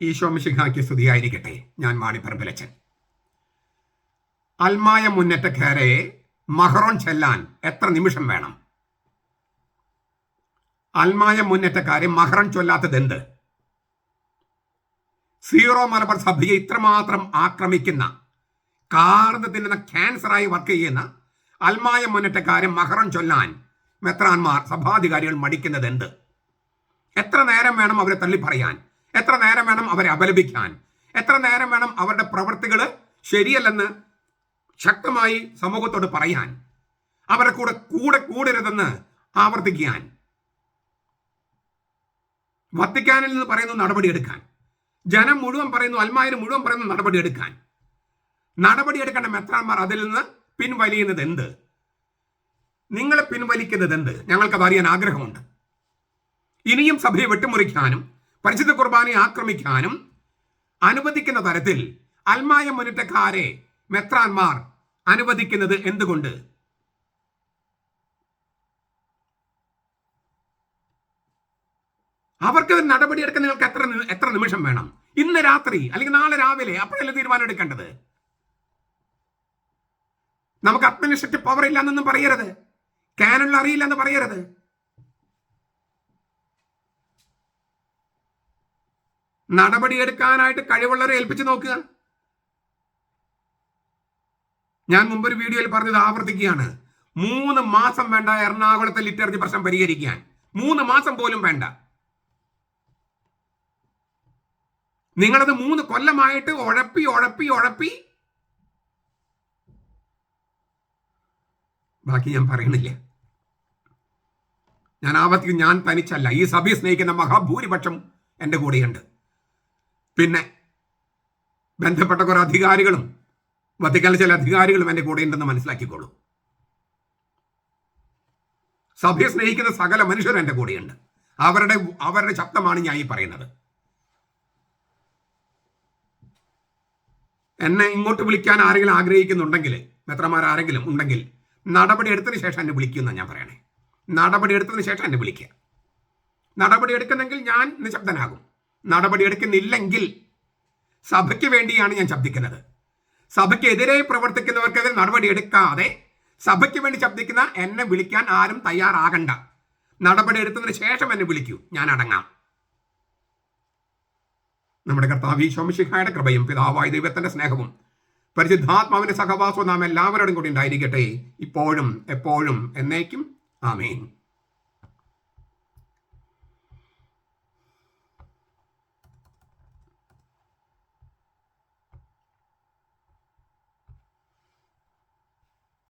ഈശോ മിശിഹായ്ക്ക് സ്തുതിയായിരിക്കട്ടെ. ഞാൻ മാണിപ്പറമ്പിലച്ചൻ അൽമായ മുന്നേറ്റക്കാരെ മഹറോൺ ചെല്ലാൻ എത്ര നിമിഷം വേണം? അൽമായ മുന്നേറ്റക്കാരെ മഹറൻ ചൊല്ലാത്തത് എന്ത്? സീറോ മലബാർ സഭയെ ഇത്രമാത്രം ആക്രമിക്കുന്ന കാർന്ന് തിന്നുന്ന ക്യാൻസറായി വർക്ക് ചെയ്യുന്ന അൽമായ മുന്നേറ്റക്കാരെ മഹറൻ ചൊല്ലാൻ മെത്രാന്മാർ സഭാധികാരികൾ മടിക്കുന്നത് എന്ത്? എത്ര നേരം വേണം അവരെ തള്ളി പറയാൻ എത്ര നേരം വേണം അവരെ അപലപിക്കാൻ? എത്ര നേരം വേണം അവരുടെ പ്രവൃത്തികൾ ശരിയല്ലെന്ന് ശക്തമായി സമൂഹത്തോട് പറയാൻ? അവരുടെ കൂടെ കൂടെ കൂടരുതെന്ന് ആവർത്തിക്കാൻ? വത്തിക്കാനിൽ നിന്ന് പറയുന്നു നടപടിയെടുക്കാൻ. ജനം മുഴുവൻ പറയുന്നു അൽമായര് മുഴുവൻ പറയുന്നു നടപടിയെടുക്കാൻ. നടപടിയെടുക്കേണ്ട മെത്രാന്മാർ അതിൽ നിന്ന് പിൻവലിയുന്നത് എന്ത്? നിങ്ങളെ പിൻവലിക്കുന്നത് എന്ത് ഞങ്ങൾക്കത് അറിയാൻ ആഗ്രഹമുണ്ട്. ഇനിയും സഭയെ വെട്ടിമുറിക്കാനും പരിശുദ്ധ കുർബാനയെ ആക്രമിക്കാനും അനുവദിക്കുന്ന തരത്തിൽ അൽമായ മുന്നേറ്റക്കാരെ മെത്രാന്മാർ അനുവദിക്കുന്നത് എന്തുകൊണ്ട്? അവർക്ക് നടപടിയെടുക്കാൻ നിങ്ങൾക്ക് എത്ര എത്ര നിമിഷം വേണം? ഇന്ന് രാത്രി അല്ലെങ്കിൽ നാളെ രാവിലെ അപ്പോഴല്ലേ തീരുമാനം എടുക്കേണ്ടത്? നമുക്ക് അഡ്മിനിസ്ട്രേറ്റീവ് പവർ ഇല്ലെന്നൊന്നും പറയരുത്. കാനുള്ള അറിയില്ലെന്ന് പറയരുത്. നടപടിയെടുക്കാനായിട്ട് കഴിവുള്ളവരെ ഏൽപ്പിച്ചു നോക്കുക. ഞാൻ മുമ്പൊരു വീഡിയോയിൽ പറഞ്ഞത് ആവർത്തിക്കുകയാണ്. മൂന്ന് മാസം വേണ്ട എറണാകുളത്തെ ലിറ്റർജി പ്രശ്നം പരിഹരിക്കാൻ. മൂന്ന് മാസം പോലും വേണ്ട. നിങ്ങളത് മൂന്ന് കൊല്ലമായിട്ട് ഉഴപ്പി ഉഴപ്പി ഉഴപ്പി ബാക്കി ഞാൻ പറയണില്ല. ഞാൻ ആവർത്തിക്കും ഞാൻ തനിച്ചല്ല. ഈ സഭയെ സ്നേഹിക്കുന്ന മഹാഭൂരിപക്ഷം എന്റെ കൂടെയുണ്ട്. പിന്നെ ബന്ധപ്പെട്ട കുറെ അധികാരികളും വത്തിക്കാനിലെ ചില അധികാരികളും എന്റെ കൂടെയുണ്ടെന്ന് മനസ്സിലാക്കിക്കോളൂ. സഭയെ സ്നേഹിക്കുന്ന സകല മനുഷ്യരും എന്റെ കൂടെയുണ്ട്. അവരുടെ അവരുടെ ശബ്ദമാണ് ഞാൻ ഈ പറയുന്നത്. എന്നെ ഇങ്ങോട്ട് വിളിക്കാൻ ആരെങ്കിലും ആഗ്രഹിക്കുന്നുണ്ടെങ്കിൽ മെത്രമാർ ആരെങ്കിലും ഉണ്ടെങ്കിൽ നടപടി എടുത്തതിന് ശേഷം എന്നെ വിളിക്കുമെന്നാണ് ഞാൻ പറയണേ. നടപടി എടുത്തതിന് ശേഷം എന്നെ വിളിക്കുക. നടപടി എടുക്കുന്നെങ്കിൽ ഞാൻ നിശബ്ദനാകും. നടപടി എടുക്കുന്നില്ലെങ്കിൽ സഭയ്ക്ക് വേണ്ടിയാണ് ഞാൻ ശബ്ദിക്കുന്നത്. സഭയ്ക്കെതിരെ പ്രവർത്തിക്കുന്നവർക്കെതിരെ നടപടി എടുക്കാതെ സഭയ്ക്ക് വേണ്ടി ശബ്ദിക്കുന്ന എന്നെ വിളിക്കാൻ ആരും തയ്യാറാകണ്ട. നടപടി എടുത്തതിന് ശേഷം എന്നെ വിളിക്കൂ. ഞാൻ അടങ്ങാം. നമ്മുടെ കർത്താവ് ശോമിഷിഹായുടെ കൃപയും പിതാവായ ദൈവത്തിന്റെ സ്നേഹവും പരിശുദ്ധാത്മാവിന്റെ സഹവാസവും നാം എല്ലാവരോടും കൂടി ഉണ്ടായിരിക്കട്ടെ. ഇപ്പോഴും എപ്പോഴും എന്നേക്കും. ആമേൻ.